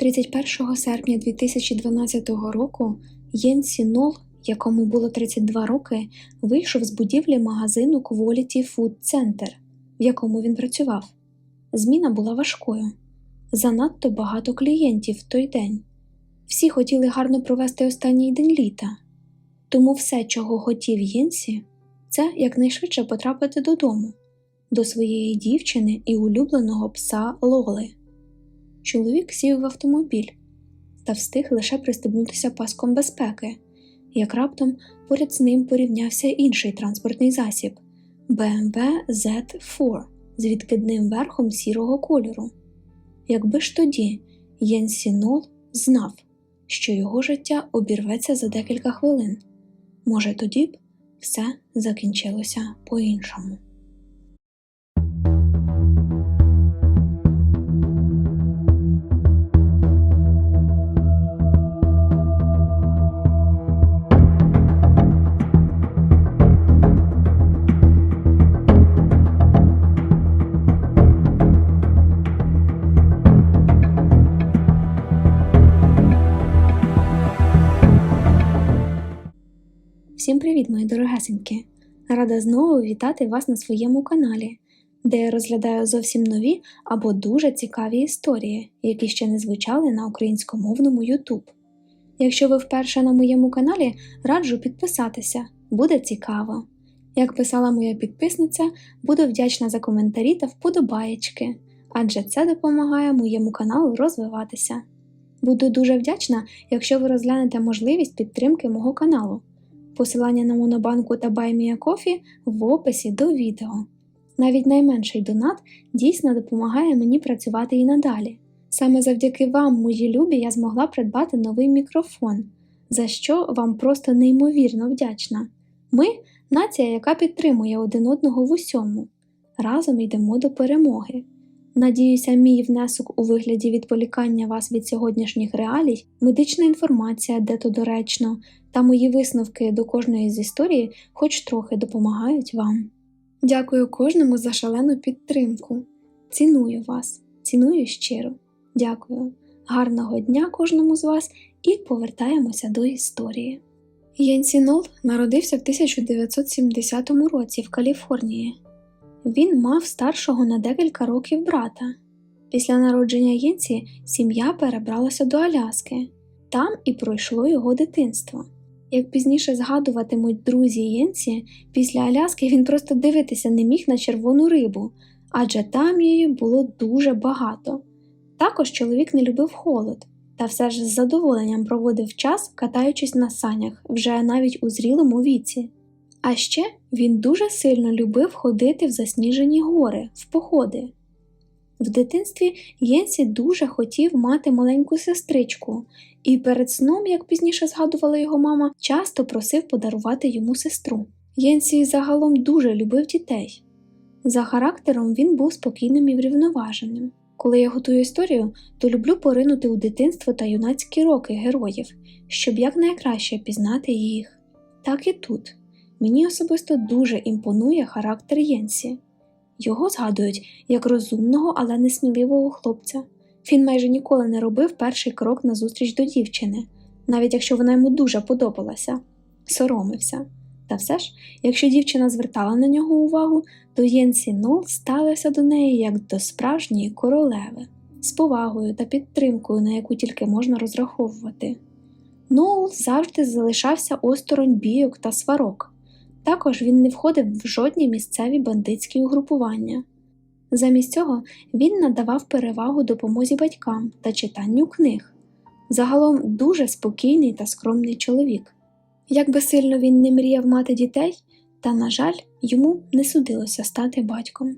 31 серпня 2012 року Єнсі Нол, якому було 32 роки, вийшов з будівлі магазину Quality Food Center, в якому він працював. Зміна була важкою. Занадто багато клієнтів в той день. Всі хотіли гарно провести останній день літа. Тому все, чого хотів Єнсі, це якнайшвидше потрапити додому, до своєї дівчини і улюбленого пса Лоли. Чоловік сів в автомобіль та встиг лише пристебнутися паском безпеки, як раптом поряд з ним порівнявся інший транспортний засіб BMW Z4 з відкидним верхом сірого кольору. Якби ж тоді Єнсі Нол знав, що його життя обірветься за декілька хвилин, може тоді б все закінчилося по-іншому. Привіт, мої дорогесенькі! Рада знову вітати вас на своєму каналі, де я розглядаю зовсім нові або дуже цікаві історії, які ще не звучали на українськомовному YouTube. Якщо ви вперше на моєму каналі, раджу підписатися, буде цікаво. Як писала моя підписниця, буду вдячна за коментарі та вподобаєчки, адже це допомагає моєму каналу розвиватися. Буду дуже вдячна, якщо ви розглянете можливість підтримки мого каналу. Посилання на Монобанку та BuyMeACoffee в описі до відео. Навіть найменший донат дійсно допомагає мені працювати і надалі. Саме завдяки вам, мої любі, я змогла придбати новий мікрофон, за що вам просто неймовірно вдячна. Ми нація, яка підтримує один одного в усьому. Разом йдемо до перемоги. Надіюся, мій внесок у вигляді відволікання вас від сьогоднішніх реалій, медична інформація, де то доречно, та мої висновки до кожної з історії хоч трохи допомагають вам. Дякую кожному за шалену підтримку. Ціную вас, ціную щиро. Дякую. Гарного дня кожному з вас і повертаємося до історії. Єнсі Нол народився в 1970 році в Каліфорнії. Він мав старшого на декілька років брата. Після народження Єнсі сім'я перебралася до Аляски. Там і пройшло його дитинство. Як пізніше згадуватимуть друзі Єнсі, після Аляски він просто дивитися не міг на червону рибу, адже там її було дуже багато. Також чоловік не любив холод, та все ж з задоволенням проводив час, катаючись на санях, вже навіть у зрілому віці. А ще він дуже сильно любив ходити в засніжені гори, в походи. В дитинстві Єнсі дуже хотів мати маленьку сестричку, і перед сном, як пізніше згадувала його мама, часто просив подарувати йому сестру. Єнсі загалом дуже любив дітей. За характером він був спокійним і врівноваженим. Коли я готую історію, то люблю поринути у дитинство та юнацькі роки героїв, щоб якнайкраще пізнати їх. Так і тут. Мені особисто дуже імпонує характер Єнсі. Його згадують як розумного, але несміливого хлопця. Він майже ніколи не робив перший крок назустріч до дівчини, навіть якщо вона йому дуже подобалася, соромився. Та все ж, якщо дівчина звертала на нього увагу, то Єнсі Нол ставився до неї як до справжньої королеви, з повагою та підтримкою, на яку тільки можна розраховувати. Ноул завжди залишався осторонь бійок та сварок. Також він не входив в жодні місцеві бандитські угрупування. Замість цього він надавав перевагу допомозі батькам та читанню книг. Загалом дуже спокійний та скромний чоловік. Як би сильно він не мріяв мати дітей, та, на жаль, йому не судилося стати батьком.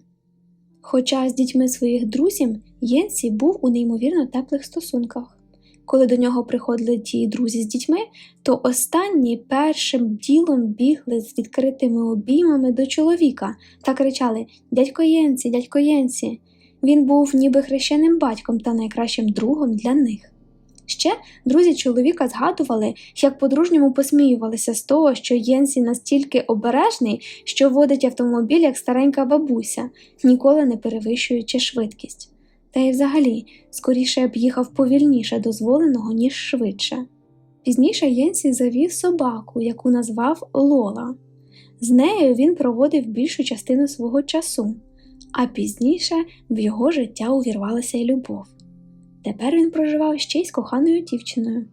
Хоча з дітьми своїх друзів Єнсі був у неймовірно теплих стосунках. Коли до нього приходили ті друзі з дітьми, то останні першим ділом бігли з відкритими обіймами до чоловіка та кричали Дядько Єнсі, дядько Єнсі. Він був ніби хрещеним батьком та найкращим другом для них. Ще друзі чоловіка згадували, як по-дружньому посміювалися з того, що Єнсі настільки обережний, що водить автомобіль як старенька бабуся, ніколи не перевищуючи швидкість. Та й взагалі скоріше б їхав повільніше дозволеного, ніж швидше. Пізніше Єнсі завів собаку, яку назвав Лола. З нею він проводив більшу частину свого часу, а пізніше в його життя увірвалася й любов. Тепер він проживав ще й з коханою дівчиною.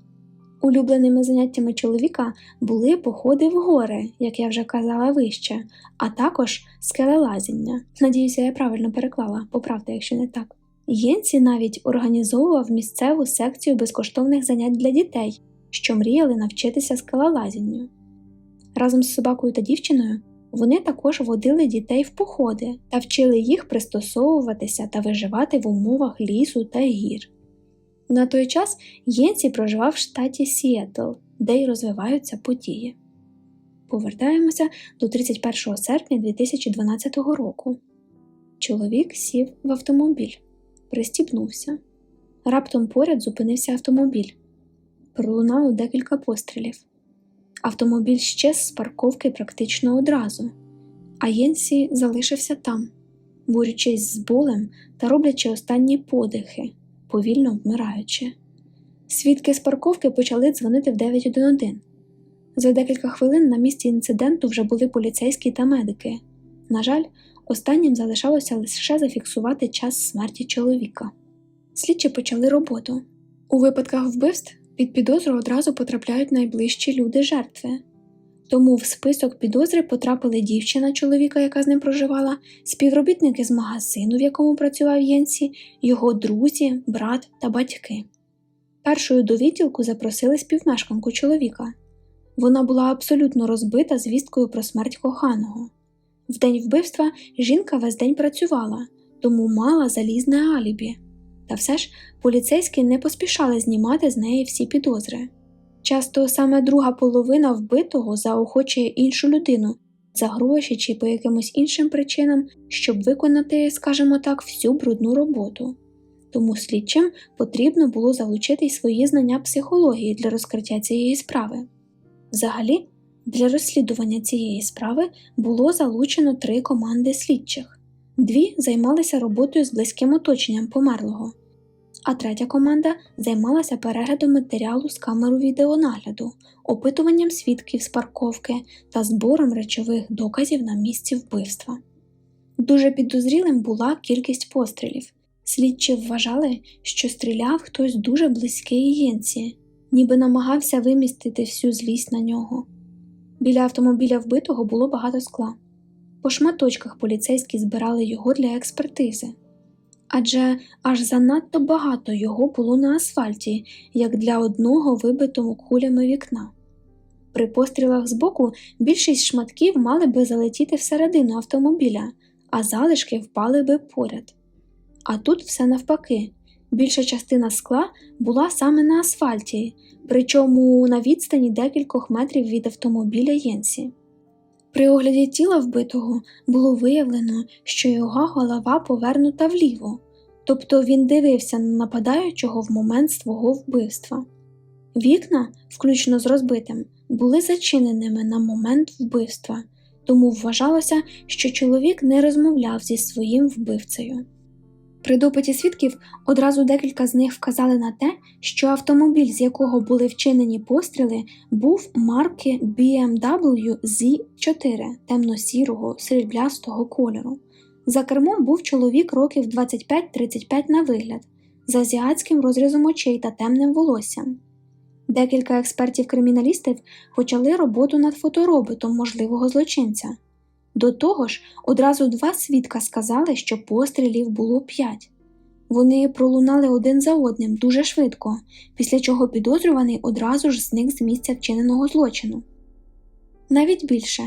Улюбленими заняттями чоловіка були походи в гори, як я вже казала вище, а також скелелазіння. Надіюся, я правильно переклала, поправте, якщо не так. Єнсі навіть організовував місцеву секцію безкоштовних занять для дітей, що мріяли навчитися скелелазінню. Разом з собакою та дівчиною вони також водили дітей в походи та вчили їх пристосовуватися та виживати в умовах лісу та гір. На той час Єнсі проживав в штаті Сіетл, де й розвиваються події. Повертаємося до 31 серпня 2012 року. Чоловік сів в автомобіль, пристібнувся. Раптом поряд зупинився автомобіль. Пролунало декілька пострілів. Автомобіль щез з парковки практично одразу, а Єнсі залишився там, борючись з болем та роблячи останні подихи, повільно вмираючи. Свідки з парковки почали дзвонити в 911. За декілька хвилин на місці інциденту вже були поліцейські та медики. На жаль, останнім залишалося лише зафіксувати час смерті чоловіка. Слідчі почали роботу. У випадках вбивств під підозру одразу потрапляють найближчі люди жертви. Тому в список підозри потрапили дівчина чоловіка, яка з ним проживала, співробітники з магазину, в якому працював Єнсі, його друзі, брат та батьки. Першою до відділку запросили співмешканку чоловіка. Вона була абсолютно розбита звісткою про смерть коханого. В день вбивства жінка весь день працювала, тому мала залізне алібі. Та все ж поліцейські не поспішали знімати з неї всі підозри. Часто саме друга половина вбитого заохочує іншу людину за гроші чи по якимось іншим причинам, щоб виконати, скажімо так, всю брудну роботу. Тому слідчим потрібно було залучити й свої знання психології для розкриття цієї справи. Взагалі, для розслідування цієї справи було залучено три команди слідчих. Дві займалися роботою з близьким оточенням померлого, а третя команда займалася переглядом матеріалу з камеру відеонагляду, опитуванням свідків з парковки та збором речових доказів на місці вбивства. Дуже підозрілим була кількість пострілів. Слідчі вважали, що стріляв хтось дуже близький Єнці, ніби намагався вимістити всю злість на нього. Біля автомобіля вбитого було багато скла. По шматочках поліцейські збирали його для експертизи, адже аж занадто багато його було на асфальті, як для одного вибитого кулями вікна. При пострілах збоку більшість шматків мали би залетіти всередину автомобіля, а залишки впали би поряд. А тут все навпаки. Більша частина скла була саме на асфальті, причому на відстані декількох метрів від автомобіля Єнсі. При огляді тіла вбитого було виявлено, що його голова повернута вліво, тобто він дивився на нападаючого в момент свого вбивства. Вікна, включно з розбитим, були зачиненими на момент вбивства, тому вважалося, що чоловік не розмовляв зі своїм вбивцею. При допиті свідків одразу декілька з них вказали на те, що автомобіль, з якого були вчинені постріли, був марки BMW Z4 темно-сірого сріблястого кольору. За кермом був чоловік років 25-35 на вигляд, з азіатським розрізом очей та темним волоссям. Декілька експертів-криміналістів почали роботу над фотороботом можливого злочинця. До того ж, одразу два свідка сказали, що пострілів було п'ять. Вони пролунали один за одним дуже швидко, після чого підозрюваний одразу ж зник з місця вчиненого злочину. Навіть більше,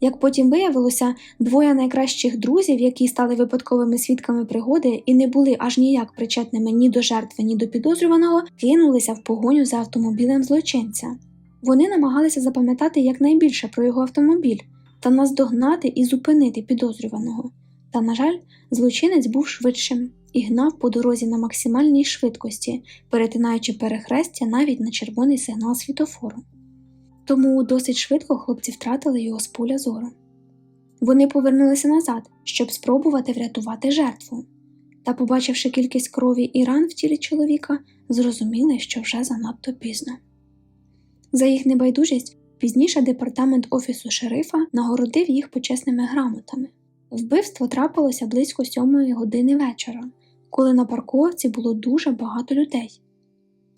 як потім виявилося, двоє найкращих друзів, які стали випадковими свідками пригоди і не були аж ніяк причетними ні до жертви, ні до підозрюваного, кинулися в погоню за автомобілем злочинця. Вони намагалися запам'ятати якнайбільше про його автомобіль та наздогнати і зупинити підозрюваного. Та, на жаль, злочинець був швидшим і гнав по дорозі на максимальній швидкості, перетинаючи перехрестя навіть на червоний сигнал світофору. Тому досить швидко хлопці втратили його з поля зору. Вони повернулися назад, щоб спробувати врятувати жертву. та, побачивши кількість крові і ран в тілі чоловіка, зрозуміли, що вже занадто пізно. За їх небайдужість пізніше департамент офісу шерифа нагородив їх почесними грамотами. Вбивство трапилося близько сьомої години вечора, коли на парковці було дуже багато людей.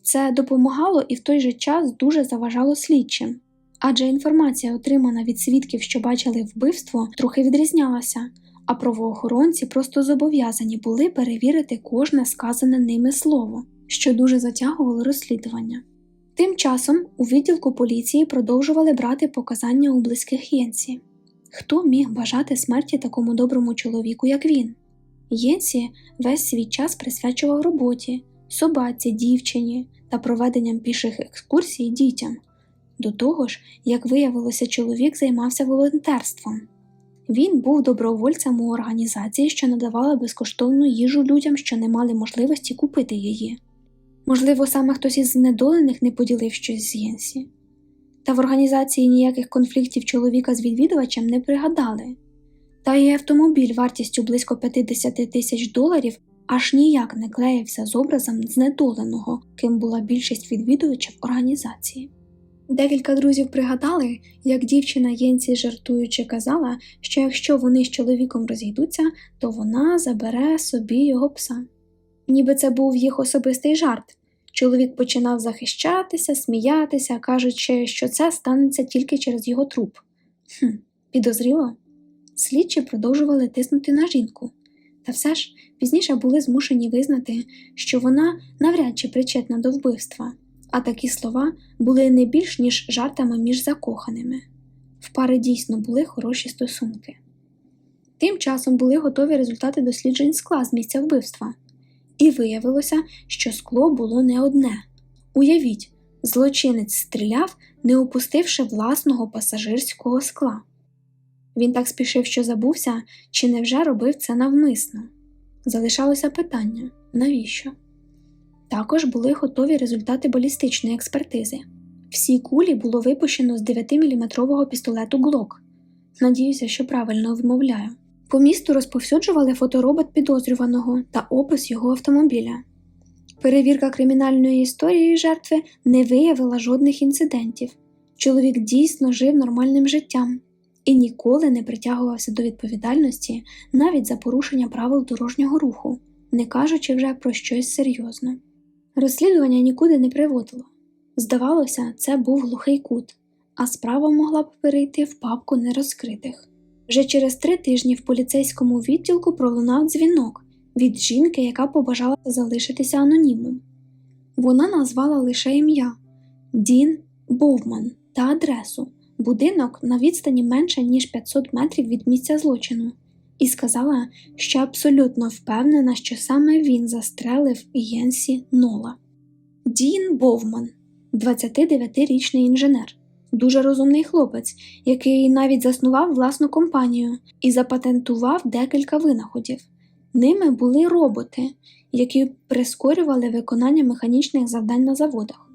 Це допомагало і в той же час дуже заважало слідчим, адже інформація, отримана від свідків, що бачили вбивство, трохи відрізнялася, а правоохоронці просто зобов'язані були перевірити кожне сказане ними слово, що дуже затягувало розслідування. Тим часом у відділку поліції продовжували брати показання у близьких Єнсі. Хто міг бажати смерті такому доброму чоловіку, як він? Єнсі весь свій час присвячував роботі, собаці, дівчині та проведенням піших екскурсій дітям. До того ж, як виявилося, чоловік займався волонтерством. Він був добровольцем у організації, що надавала безкоштовну їжу людям, що не мали можливості купити її. Можливо, саме хтось із знедолених не поділив щось з Єнсі. Та в організації ніяких конфліктів чоловіка з відвідувачем не пригадали. Та й автомобіль вартістю близько 50 тисяч доларів аж ніяк не клеївся з образом знедоленого, ким була більшість відвідувачів організації. Декілька друзів пригадали, як дівчина Єнсі жартуючи казала, що якщо вони з чоловіком розійдуться, то вона забере собі його пса. Ніби це був їх особистий жарт. Чоловік починав захищатися, сміятися, кажучи, що це станеться тільки через його труп. Хм, підозріло. Слідчі продовжували тиснути на жінку, та все ж пізніше були змушені визнати, що вона навряд чи причетна до вбивства, а такі слова були не більш ніж жартами між закоханими. В пари дійсно були хороші стосунки. Тим часом були готові результати досліджень скла з місця вбивства. І виявилося, що скло було не одне. Уявіть, злочинець стріляв, не опустивши власного пасажирського скла. Він так спішив, що забувся, чи невже робив це навмисно. Залишалося питання навіщо? Також були готові результати балістичної експертизи. Всі кулі було випущено з 9-мм пістолету Глок. Надіюся, що правильно вимовляю. По місту розповсюджували фоторобот підозрюваного та опис його автомобіля. Перевірка кримінальної історії жертви не виявила жодних інцидентів. Чоловік дійсно жив нормальним життям і ніколи не притягувався до відповідальності навіть за порушення правил дорожнього руху, не кажучи вже про щось серйозне. Розслідування нікуди не приводило. Здавалося, це був глухий кут, а справа могла б перейти в папку нерозкритих. Вже через три тижні в поліцейському відділку пролунав дзвінок від жінки, яка побажала залишитися анонімом. Вона назвала лише ім'я Дін Бовман та адресу, будинок на відстані менше ніж 500 метрів від місця злочину, і сказала, що абсолютно впевнена, що саме він застрелив Єнсі Нола. Дін Бовман, 29-річний інженер дуже розумний хлопець, який навіть заснував власну компанію і запатентував декілька винаходів. Ними були роботи, які прискорювали виконання механічних завдань на заводах.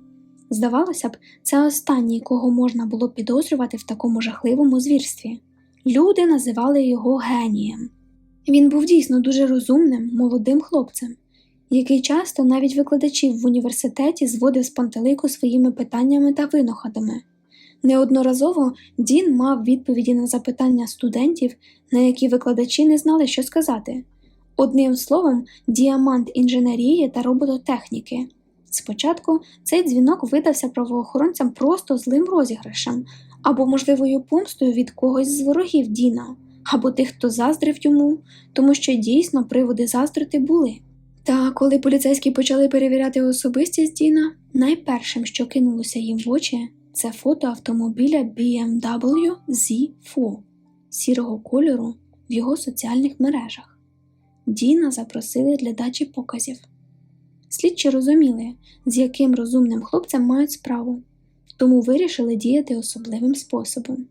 Здавалося б, це останній, кого можна було підозрювати в такому жахливому звірстві. Люди називали його генієм. Він був дійсно дуже розумним, молодим хлопцем, який часто навіть викладачів в університеті зводив з пантелику своїми питаннями та винаходами. Неодноразово Дін мав відповіді на запитання студентів, на які викладачі не знали, що сказати. Одним словом, діамант інженерії та робототехніки. Спочатку цей дзвінок видався правоохоронцям просто злим розіграшем або можливою помстою від когось з ворогів Діна, або тих, хто заздрив йому, тому що дійсно приводи заздрити були. Та коли поліцейські почали перевіряти особистість Діна, найпершим, що кинулося їм в очі, це фото автомобіля BMW Z4 сірого кольору в його соціальних мережах. Діна запросили для дачі показів. Слідчі розуміли, з яким розумним хлопцем мають справу, тому вирішили діяти особливим способом.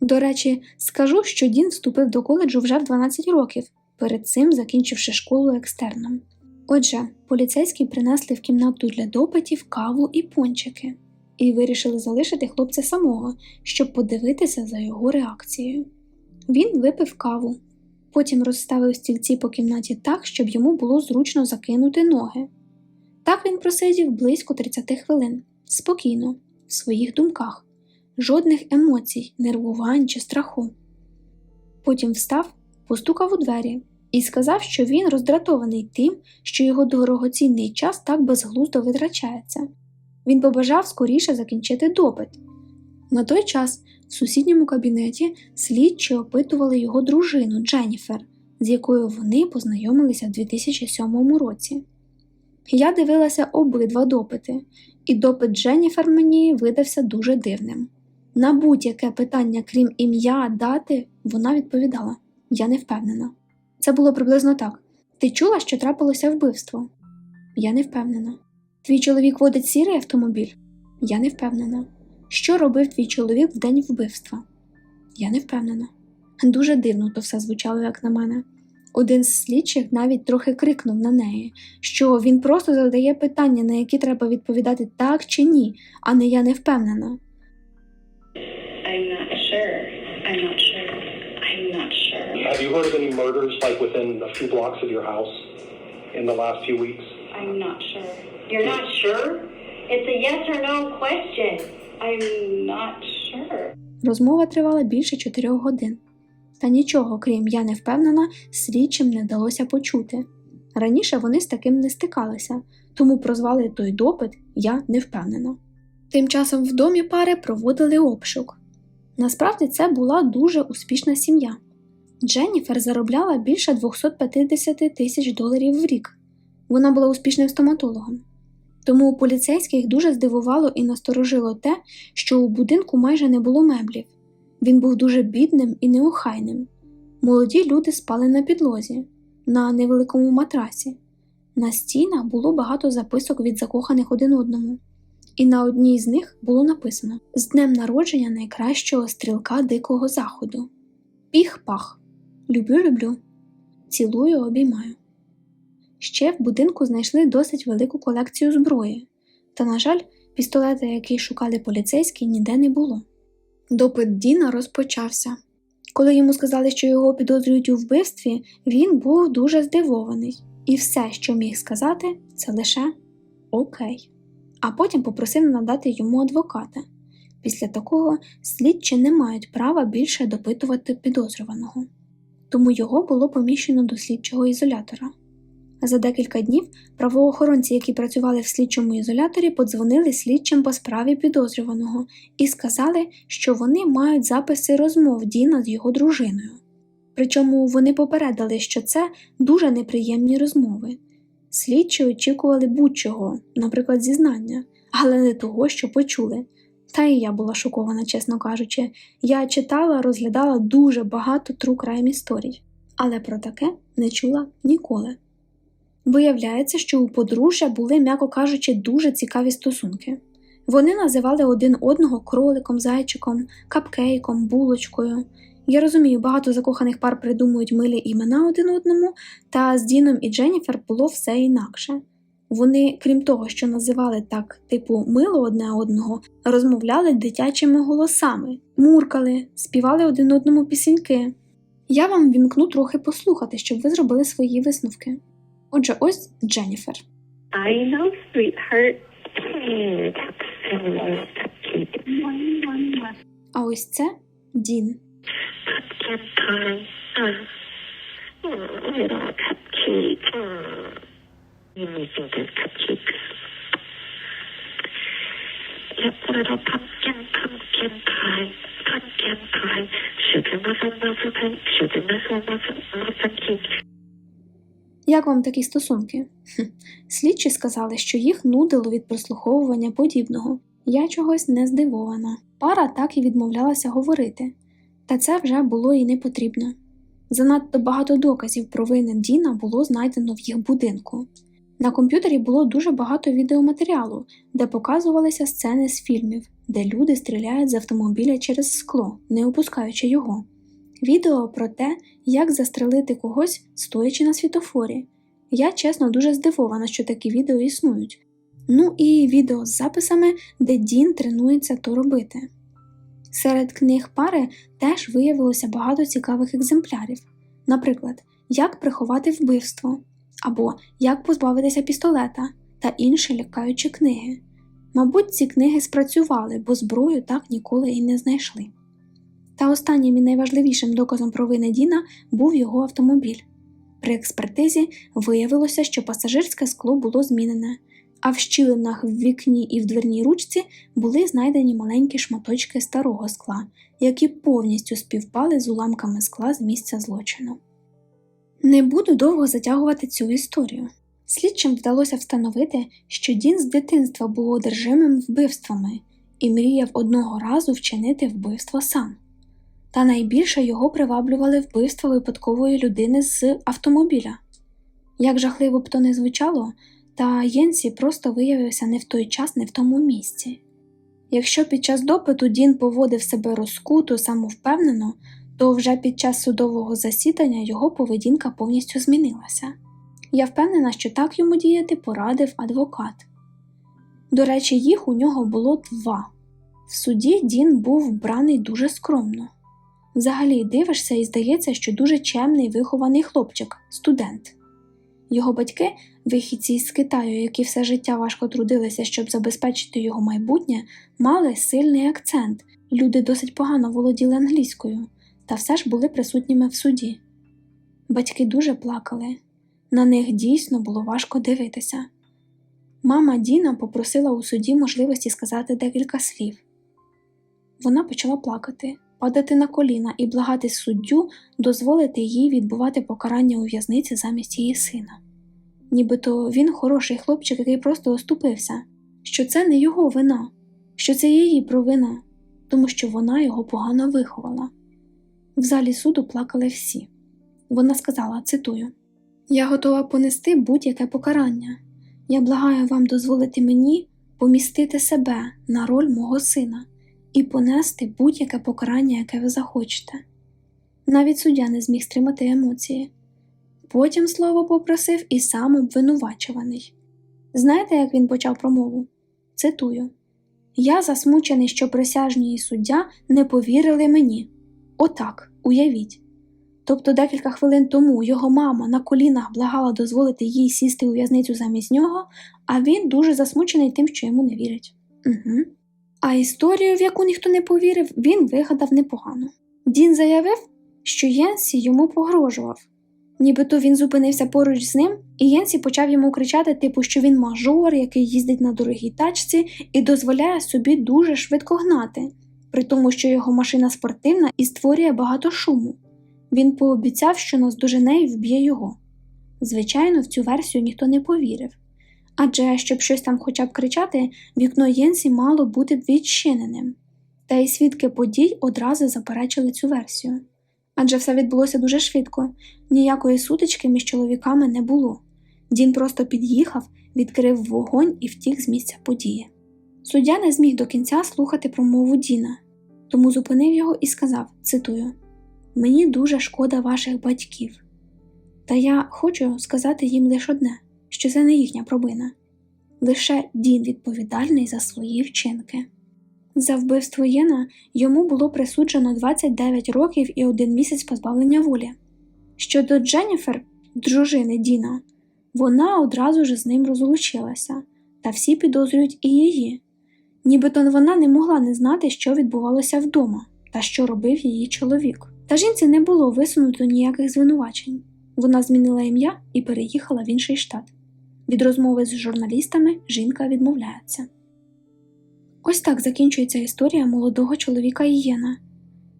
До речі, скажу, що Дін вступив до коледжу вже в 12 років, перед цим закінчивши школу екстерном. Отже, поліцейські принесли в кімнату для допитів каву і пончики і вирішили залишити хлопця самого, щоб подивитися за його реакцією. Він випив каву, Потім розставив стільці по кімнаті так, щоб йому було зручно закинути ноги. Так він просидів близько 30 хвилин, спокійно, в своїх думках, жодних емоцій, нервувань чи страху. Потім встав, постукав у двері і сказав, що він роздратований тим, що його дорогоцінний час так безглуздо витрачається. Він побажав скоріше закінчити допит. На той час в сусідньому кабінеті слідчі опитували його дружину Дженніфер, з якою вони познайомилися в 2007 році. Я дивилася обидва допити, і допит Дженніфер мені видався дуже дивним. На будь-яке питання, крім ім'я, дати, вона відповідала: Я не впевнена. Це було приблизно так: Ти чула, що трапилося вбивство? Я не впевнена. Твій чоловік водить сірий автомобіль? Я не впевнена. Що робив твій чоловік в день вбивства? Я не впевнена. Дуже дивно то все звучало, як на мене. Один з слідчих навіть трохи крикнув на неї, що він просто задає питання, на які треба відповідати так чи ні, а не я не впевнена. I'm not sure. I'm not sure. I'm not sure. Have you heard of any murders like within a few blocks of your house in the last few weeks? I'm not sure. You're not sure? It's a yes or no question. I'm not sure. Розмова тривала більше чотирьох годин. Та нічого, крім я не впевнена, слідчим не вдалося почути. Раніше вони з таким не стикалися, тому прозвали той допит Я не впевнена. Тим часом в домі пари проводили обшук. Насправді це була дуже успішна сім'я. Дженніфер заробляла більше 250 тисяч доларів в рік. Вона була успішним стоматологом. Тому поліцейських дуже здивувало і насторожило те, що у будинку майже не було меблів. Він був дуже бідним і неохайним. Молоді люди спали на підлозі, на невеликому матрасі. На стінах було багато записок від закоханих один одному, і на одній з них було написано з днем народження найкращого стрілка Дикого Заходу. Піх-пах. Люблю, люблю. Цілую, обіймаю. Ще в будинку знайшли досить велику колекцію зброї, та, на жаль, пістолета, який шукали поліцейські, ніде не було. Допит Діна розпочався. Коли йому сказали, що його підозрюють у вбивстві, він був дуже здивований, і все, що міг сказати, це лише окей. А потім попросив надати йому адвоката. Після такого слідчі не мають права більше допитувати підозрюваного, тому його було поміщено до слідчого ізолятора. За декілька днів правоохоронці, які працювали в слідчому ізоляторі, подзвонили слідчим по справі підозрюваного і сказали, що вони мають записи розмов Діна з його дружиною. Причому вони попередили, що це дуже неприємні розмови. Слідчі очікували будь-чого, наприклад, зізнання, але не того, що почули. Та і я була шокована, чесно кажучи. Я читала, розглядала дуже багато true crime історій, але про таке не чула ніколи. Виявляється, що у подружжя були, м'яко кажучи, дуже цікаві стосунки. Вони називали один одного кроликом, зайчиком, капкейком, булочкою. Я розумію, багато закоханих пар придумують милі імена один одному, та з Діном і Дженніфер було все інакше. Вони, крім того, що називали так, типу, мило одне одного, розмовляли дитячими голосами, муркали, співали один одному пісеньки. Я вам вімкну трохи послухати, щоб ви зробили свої висновки. Отже, ось Дженніфер. I know, sweetheart. А ось це Дін. Як вам такі стосунки? Слідчі сказали, що їх нудило від прослуховування подібного. Я чогось не здивована. Пара так і відмовлялася говорити, та це вже було і не потрібно. Занадто багато доказів про вини Діна було знайдено в їх будинку. На комп'ютері було дуже багато відеоматеріалу, де показувалися сцени з фільмів, де люди стріляють з автомобіля через скло, не опускаючи його. Відео про те, як застрелити когось, стоячи на світофорі. Я чесно дуже здивована, що такі відео існують. Ну і відео з записами, де Дін тренується то робити. Серед книг пари теж виявилося багато цікавих екземплярів. Наприклад, як приховати вбивство, або як позбавитися пістолета та інші лякаючі книги. Мабуть, ці книги спрацювали, бо зброю так ніколи і не знайшли. Та останнім і найважливішим доказом провини Діна був його автомобіль. При експертизі виявилося, що пасажирське скло було змінене, а в щілинах в вікні і в дверній ручці були знайдені маленькі шматочки старого скла, які повністю співпали з уламками скла з місця злочину. Не буду довго затягувати цю історію. Слідчим вдалося встановити, що Дін з дитинства був одержимим вбивствами і мріяв одного разу вчинити вбивство сам. Та найбільше його приваблювали вбивства випадкової людини з автомобіля. Як жахливо б то не звучало, та Єнсі просто виявився не в той час, не в тому місці. Якщо під час допиту Дін поводив себе розкуто, самовпевнено, то вже під час судового засідання його поведінка повністю змінилася. Я впевнена, що так йому діяти порадив адвокат. До речі, їх у нього було два. В суді Дін був вбраний дуже скромно. Взагалі дивишся і здається, що дуже чемний вихований хлопчик, студент. Його батьки, вихідці з Китаю, які все життя важко трудилися, щоб забезпечити його майбутнє, мали сильний акцент, люди досить погано володіли англійською, та все ж були присутніми в суді. Батьки дуже плакали, на них дійсно було важко дивитися. Мама Діна попросила у суді можливості сказати декілька слів. Вона почала плакати, падати на коліна і благати суддю дозволити їй відбувати покарання у в'язниці замість її сина. Нібито він хороший хлопчик, який просто оступився, що це не його вина, що це її провина, тому що вона його погано виховала. В залі суду плакали всі. Вона сказала, цитую: Я готова понести будь-яке покарання. Я благаю вам дозволити мені помістити себе на роль мого сина і понести будь-яке покарання, яке ви захочете. Навіть суддя не зміг стримати емоції. Потім слово попросив і сам обвинувачуваний. Знаєте, як він почав промову? Цитую: Я засмучений, що присяжні і суддя не повірили мені. Отак, уявіть. Тобто декілька хвилин тому його мама на колінах благала дозволити їй сісти у в'язницю замість нього, а він дуже засмучений тим, що йому не вірять. Угу. А історію, в яку ніхто не повірив, він вигадав непогано. Дін заявив, що Єнсі йому погрожував. Нібито він зупинився поруч з ним, і Єнсі почав йому кричати, типу, що він мажор, який їздить на дорогій тачці і дозволяє собі дуже швидко гнати, при тому, що його машина спортивна і створює багато шуму. Він пообіцяв, що наздожене і вб'є його. Звичайно, в цю версію ніхто не повірив. Адже щоб щось там хоча б кричати, вікно Єнсі мало бути б відчиненим. Та й свідки подій одразу заперечили цю версію. Адже все відбулося дуже швидко, ніякої сутички між чоловіками не було. Дін просто під'їхав, відкрив вогонь і втік з місця події. Суддя не зміг до кінця слухати промову Діна, тому зупинив його і сказав: цитую: Мені дуже шкода ваших батьків. Та я хочу сказати їм лише одне, що це не їхня пробина. Лише Дін відповідальний за свої вчинки. За вбивство Єна йому було присуджено 29 років і один місяць позбавлення волі. Щодо Дженніфер, дружини Діна, вона одразу ж з ним розлучилася, та всі підозрюють і її. Нібито вона не могла не знати, що відбувалося вдома та що робив її чоловік. Та жінці не було висунуто ніяких звинувачень. Вона змінила ім'я і переїхала в інший штат. Від розмови з журналістами жінка відмовляється. Ось так закінчується історія молодого чоловіка Ієна,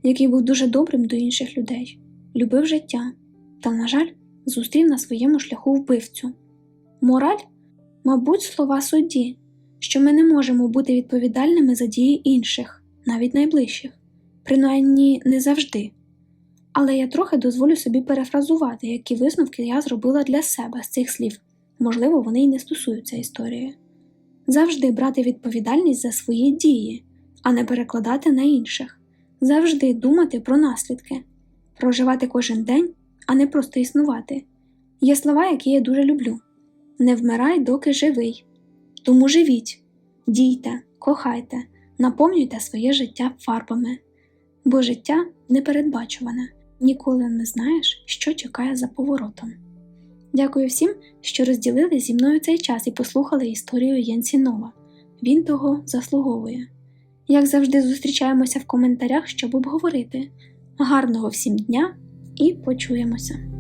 який був дуже добрим до інших людей, любив життя та, на жаль, зустрів на своєму шляху вбивцю. Мораль, мабуть, слова судді, що ми не можемо бути відповідальними за дії інших, навіть найближчих, принаймні не завжди. Але я трохи дозволю собі перефразувати, які висновки я зробила для себе з цих слів. Можливо, вони й не стосуються історії. Завжди брати відповідальність за свої дії, а не перекладати на інших. Завжди думати про наслідки, проживати кожен день, а не просто існувати. Є слова, які я дуже люблю: не вмирай, доки живий. Тому живіть, дійте, кохайте, наповнюйте своє життя фарбами, бо життя непередбачуване. Ніколи не знаєш, що чекає за поворотом. Дякую всім, що розділили зі мною цей час і послухали історію Єнсінова. Він того заслуговує. Як завжди, зустрічаємося в коментарях, щоб обговорити. Гарного всім дня і почуємося!